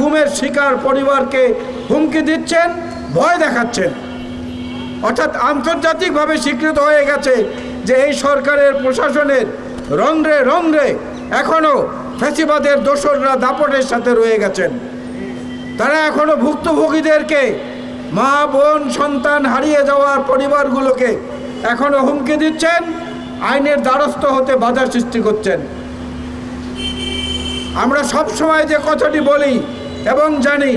গুমের শিকার পরিবারকে হুমকি দিচ্ছেন, ভয় দেখাচ্ছেন। অর্থাৎ আন্তর্জাতিকভাবে স্বীকৃত হয়ে গেছে যে এই সরকারের প্রশাসনের রন্ধ্রে রন্ধ্রে এখনও ফ্যাসিবাদের দোসররা দাপটের সাথে রয়ে গেছেন। তারা এখনও ভুক্তভোগীদেরকে, মা, বোন, সন্তান হারিয়ে যাওয়ার পরিবারগুলোকে এখনও হুমকি দিচ্ছেন, আইনের দ্বারস্থ হতে বাধা সৃষ্টি করছেন। আমরা সব সময় যে কথাটি বলি এবং জানি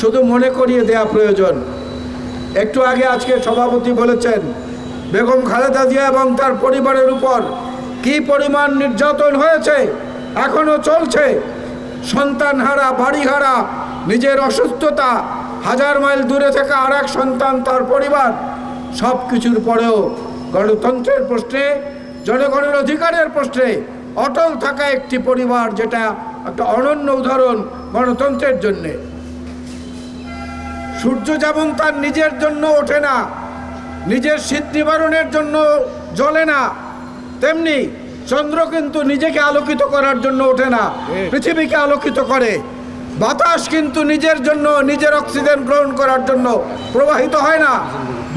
শুধু মনে করিয়ে দেয়া প্রয়োজন। একটু আগে আজকে সভাপতি বলেছেন, বেগম খালেদা জিয়া এবং তার পরিবারের উপর কি পরিমাণ নির্যাতন হয়েছে, এখনও চলছে। সন্তান হারা বাড়ি হারা নিজের অসুস্থতা, হাজার মাইল দূরে থাকা আর এক সন্তান, তার পরিবার সব কিছুর পরেও গণতন্ত্রের প্রশ্নে, জনগণের অধিকারের প্রশ্নে অটল থাকা একটি পরিবার যেটা একটা অনন্য উদাহরণ গণতন্ত্রের জন্যে। সূর্য যেমন তার নিজের জন্য ওঠে না নিজের শীত নিবারণের জন্য জ্বলে না তেমনি চন্দ্র কিন্তু নিজেকে আলোকিত করার জন্য ওঠে না পৃথিবীকে আলোকিত করে। বাতাস কিন্তু নিজের জন্য নিজের অক্সিজেন গ্রহণ করার জন্য প্রবাহিত হয় না।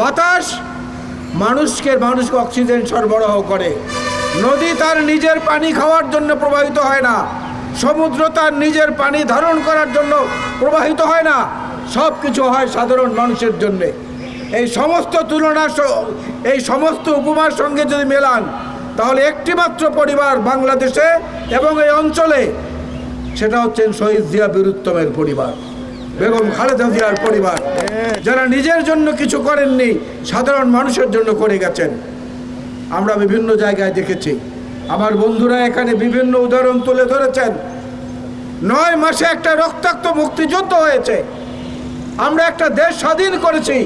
বাতাস মানুষকে মানুষকে অক্সিজেন সরবরাহ করে। নদী তার নিজের পানি খাওয়ার জন্য প্রবাহিত হয় না। সমুদ্র তার নিজের পানি ধারণ করার জন্য প্রবাহিত হয় না। সব কিছু হয় সাধারণ মানুষের জন্যে। এই সমস্ত তুলনা এই সমস্ত উপমার সঙ্গে যদি মেলান, তাহলে একটিমাত্র পরিবার বাংলাদেশে এবং এই অঞ্চলে, সেটা হচ্ছেন শহীদ জিয়া বীরুত্তমের পরিবার, বেগম খালেদা জিয়ার পরিবার। যারা নিজের জন্য কিছু করেননি, সাধারণ মানুষের জন্য করে গেছেন। আমরা বিভিন্ন জায়গায় দেখেছি। আমার বন্ধুরা এখানে বিভিন্ন উদাহরণ তুলে ধরেছেন। নয় মাসে একটা রক্তাক্ত মুক্তিযুদ্ধ হয়েছে। আমরা একটা দেশ স্বাধীন করেছি,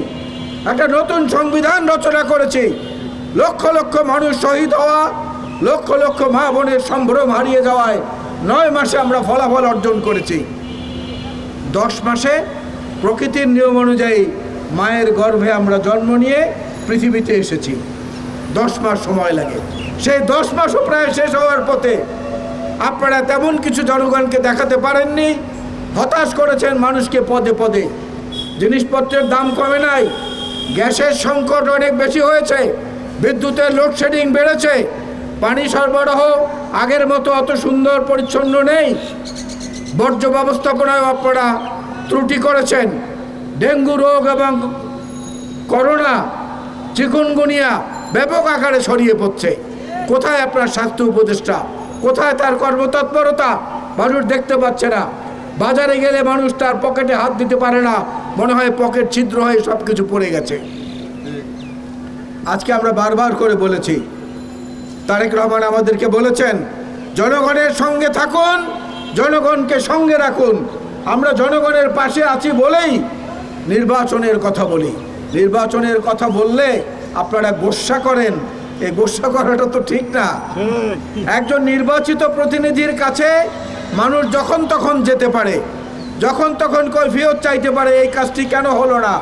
একটা নতুন সংবিধান রচনা করেছি। লক্ষ লক্ষ মানুষ শহীদ হওয়া, লক্ষ লক্ষ মা বোনের সম্ভ্রম হারিয়ে যাওয়ায় নয় মাসে আমরা ফলাফল অর্জন করেছি। দশ মাসে প্রকৃতির নিয়ম অনুযায়ী মায়ের গর্ভে আমরা জন্ম নিয়ে পৃথিবীতে এসেছি। দশ মাস সময় লাগে। সেই দশ মাসও প্রায় শেষ হওয়ার পথে আপনারা তেমন কিছু জনগণকে দেখাতে পারেননি। হতাশ করেছেন মানুষকে পদে পদে। জিনিসপত্রের দাম কমে নাই, গ্যাসের সংকট অনেক বেশি হয়েছে, বিদ্যুতের লোডশেডিং বেড়েছে, পানি সরবরাহ আগের মতো অত সুন্দর পরিচ্ছন্ন নেই। বর্জ্য ব্যবস্থাপনায় আপনারা ত্রুটি করেছেন। ডেঙ্গু রোগ এবং করোনা চিকুনগুনিয়া ব্যাপক আকারে ছড়িয়ে পড়ছে। কোথায় আপনার স্বাস্থ্য উপদেষ্টা? কোথায় তার কর্মতৎপরতা? মানুষ দেখতে পাচ্ছে না। বাজারে গেলে মানুষ তার পকেটে হাত দিতে পারে না। মনে হয় পকেট ছিদ্র হয়ে সব কিছু পড়ে গেছে। আজকে আমরা বারবার করে বলেছি, তারেক রহমান আমাদেরকে বলেছেন, জনগণের সঙ্গে থাকুন, জনগণকে সঙ্গে রাখুন। আমরা জনগণের পাশে আছি বলেই নির্বাচনের কথা বলি। নির্বাচনের কথা বললে আপনারা গোসা করেন এই গোসা করাটা তো ঠিক না। একজন নির্বাচিত প্রতিনিধির কাছে মানুষ যখন তখন যেতে পারে, যখন তখন কৈফিয়ত চাইতে পারে, এই কাজটি কেন হলো না?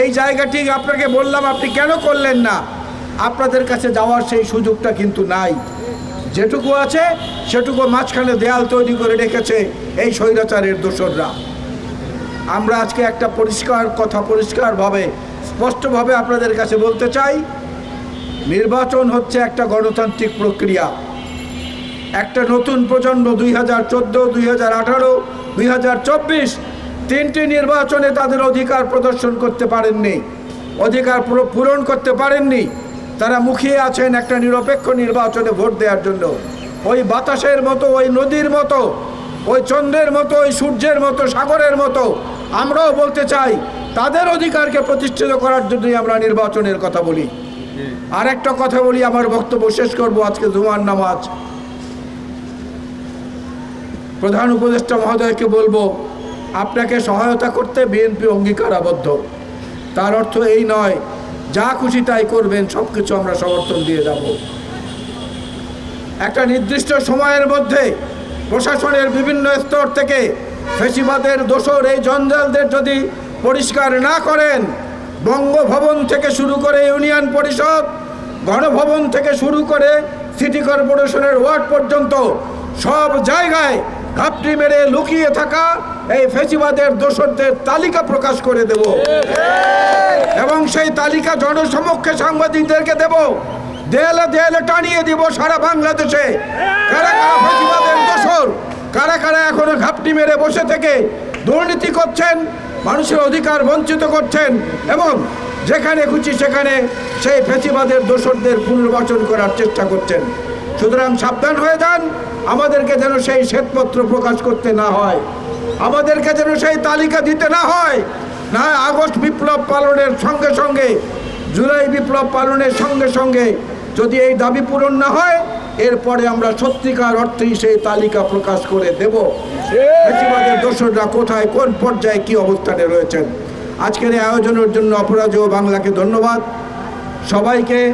এই জায়গাটি আপনাকে বললাম, আপনি কেন করলেন না? আপনাদের কাছে যাওয়ার সেই সুযোগটা কিন্তু নাই। যেটুকু আছে, সেটুকু মাঝখানে দেয়াল তৈরি করে রেখেছে এই স্বৈরাচারের দোসররা। আমরা আজকে একটা পরিষ্কার কথা পরিষ্কারভাবে, স্পষ্টভাবে আপনাদের কাছে বলতে চাই নির্বাচন হচ্ছে একটা গণতান্ত্রিক প্রক্রিয়া। একটা নতুন প্রজন্ম দুই হাজার চোদ্দ, দুই হাজার আঠারো, দুই হাজার চব্বিশ তিনটি নির্বাচনে তাদের অধিকার প্রদর্শন করতে পারেননি, অধিকার পুরো পূরণ করতে পারেননি। তারা মুখিয়ে আছেন একটা নিরপেক্ষ নির্বাচনে ভোট দেওয়ার জন্য। ওই বাতাসের মতো, ওই নদীর মতো, ওই চন্দ্রের মতো, ওই সূর্যের মতো, সাগরের মতো, আমরাও বলতে চাই, তাদের অধিকারকে প্রতিষ্ঠিত করার জন্যই আমরা নির্বাচনের কথা বলি। আর একটা কথা বলি, আমার বক্তব্য শেষ করব, আজকে জুমার নামাজ। প্রধান উপদেষ্টা মহোদয়কে বলব, আপনাকে সহায়তা করতে বিএনপি অঙ্গীকারাবদ্ধ। তার অর্থ এই নয়, যা খুশি তাই করবেন সব কিছু আমরা সমর্থন দিয়ে যাব। একটা নির্দিষ্ট সময়ের মধ্যে প্রশাসনের বিভিন্ন স্তর থেকে ফেসিবাদের দোষর এই জঞ্জালদের যদি পরিষ্কার না করেন বঙ্গভবন থেকে শুরু করে ইউনিয়ন পরিষদ, গণভবন থেকে শুরু করে সিটি কর্পোরেশনের ওয়ার্ড পর্যন্ত সব জায়গায় ঘাপটি মেরে লুকিয়ে থাকা এই ফেসিবাদের দোষরদের তালিকা প্রকাশ করে দেব। এবং সেই তালিকা জনসমক্ষে সাংবাদিকদেরকে দেব। দেয়ালে দেয়ালে টানিয়ে দিব সারা বাংলাদেশে। কারা কারা ফেসিবাদের দোষর, কারা কারা এখনও ঘাপটি মেরে বসে থেকে দুর্নীতি করছেন মানুষের অধিকার বঞ্চিত করছেন এবং যেখানে খুশি সেখানে সেই ফেসিবাদের দোষরদের পুনর্বাচন করার চেষ্টা করছেন। সুতরাং সাবধান হয়ে যান, আমাদেরকে যেন সেই শ্বেতপত্র প্রকাশ করতে না হয়, আমাদেরকে যেন সেই তালিকা দিতে না হয়। না আগস্ট বিপ্লব পালনের সঙ্গে সঙ্গে, জুলাই বিপ্লব পালনের সঙ্গে সঙ্গে যদি এই দাবি পূরণ না হয় এরপরে আমরা সত্যিকার অর্থেই সেই তালিকা প্রকাশ করে দেব। দেবাদের দোসররা কোথায় কোন পর্যায়ে কি অবস্থানে রয়েছেন? আজকের এই আয়োজনের জন্য অপরাজ বাংলাকে ধন্যবাদ। সবাইকে